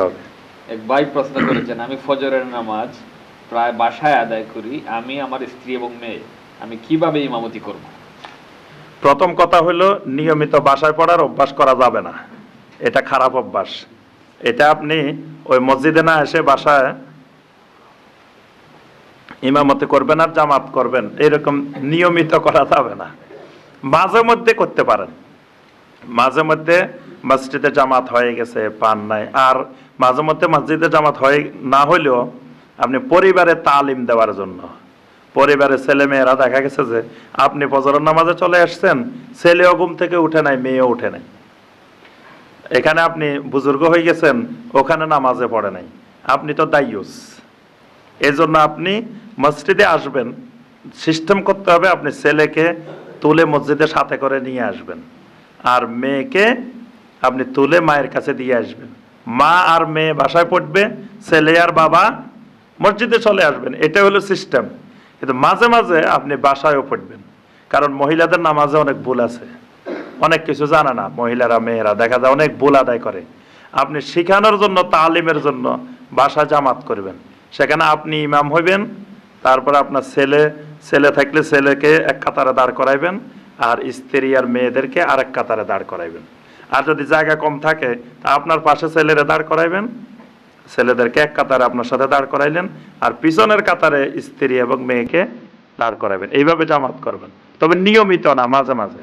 হবে। এক ভাই প্রশ্ন করেছেন আমি ফজরের নামাজ প্রায় বাসায় আদায় করি আমি আমার স্ত্রী এবং মেয়ে আমি কীভাবে ইমামতি করব? প্রথম কথা হলো নিয়মিত বাসায় পড়ার অভ্যাস করা যাবে না। এটা খারাপ অভ্যাস। এটা আপনি ওই মসজিদে না এসে বাসায় ইমামতি করবেন আর জামাত করবেন এরকম নিয়মিত করা যাবে না। মাঝে মধ্যে করতে পারেন। মাঝে মধ্যে মসজিদে জামাত হয়ে গেছে, পান নাই। আর মাঝে মধ্যে মসজিদে জামাত হয়ে না হইলেও আপনি পরিবারে তালিম দেওয়ার জন্য। পরিবারের ছেলে মেয়েরা দেখা গেছে যে আপনি ফজরের নামাজে চলে আসছেন, ছেলেও ঘুম থেকে উঠে নাই, মেয়েও উঠে নাই। এখানে আপনি বুজুর্গ হয়ে গেছেন, ওখানে নামাজে পড়ে নাই। আপনি তো দায়ুস। এই জন্য আপনি মসজিদে আসবেন, সিস্টেম করতে হবে আপনি ছেলেকে তুলে মসজিদের সাথে করে নিয়ে আসবেন। আর মেয়েকে আপনি তুলে মায়ের কাছে দিয়ে আসবেন। মা আর মেয়ে বাসায় পড়বে, ছেলে আর বাবা মসজিদে চলে আসবেন। এটা হলো সিস্টেম। কিন্তু মাঝে মাঝে আপনি বাসায়ও পড়বেন। কারণ মহিলাদের নামাজে অনেক ভুল আছে। অনেক কিছু জানে না মহিলারা, মেয়েরা। দেখা যায় অনেক ভুল আদায় করে। আপনি শিখানোর জন্য, তালিমের জন্য বাসা জামাত করবেন। সেখানে আপনি ইমাম হইবেন, তারপর আপনার ছেলে ছেলে থাকলে ছেলেকে এক কাতারে দাঁড় করাইবেন, আর স্ত্রী আর মেয়েদেরকে আরেক কাতারে দাঁড় করাইবেন। আর যদি জায়গা কম থাকে, তা আপনার পাশে ছেলেরা দাঁড় করাইবেন? ছেলেদেরকে এক কাতারে আপনার সাথে দাঁড় করাইলেন আর পিছনের কাতারে স্ত্রী এবং মেয়েকে দাঁড় করাবেন এইভাবে জামাত করবেন। তবে নিয়মিত না, মাঝে মাঝে।